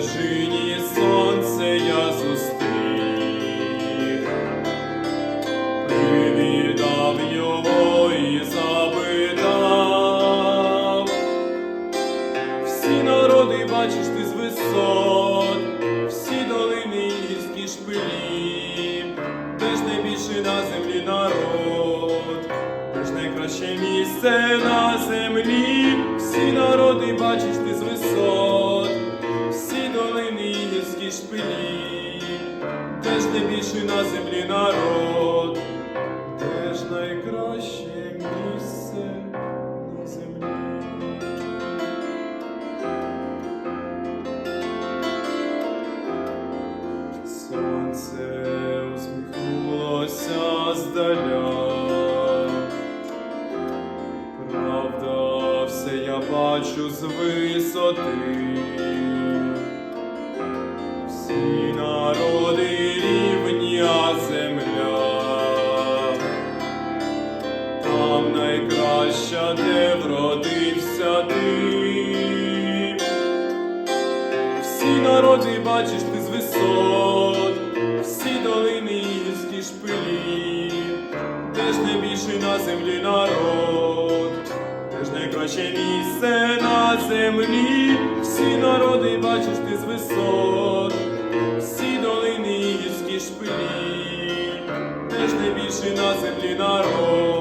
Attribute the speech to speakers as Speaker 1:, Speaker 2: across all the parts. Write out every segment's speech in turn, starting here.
Speaker 1: вершині сонце я зустрів, привітав його і запитав, всі народи бачиш ти з висот, всі долини гірські шпилі, де ж на землі народ, де ж найкраще місце на землі, всі народи бачиш ти з висот. Найбільший на землі народ, де ж найкраще місце на землі. Сонце усміхнулося здаля. Правда, все я бачу з висоти. Всі народи бачиш ти з висот, всі долини і шпилі, де ж найбільший на землі народ, де ж найкраще місце на землі, всі народи бачиш ти з висот, всі долини і гірські шпилі, де ж найбільший на землі народ,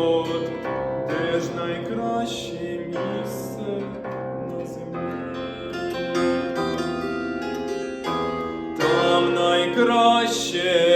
Speaker 1: Там найкраще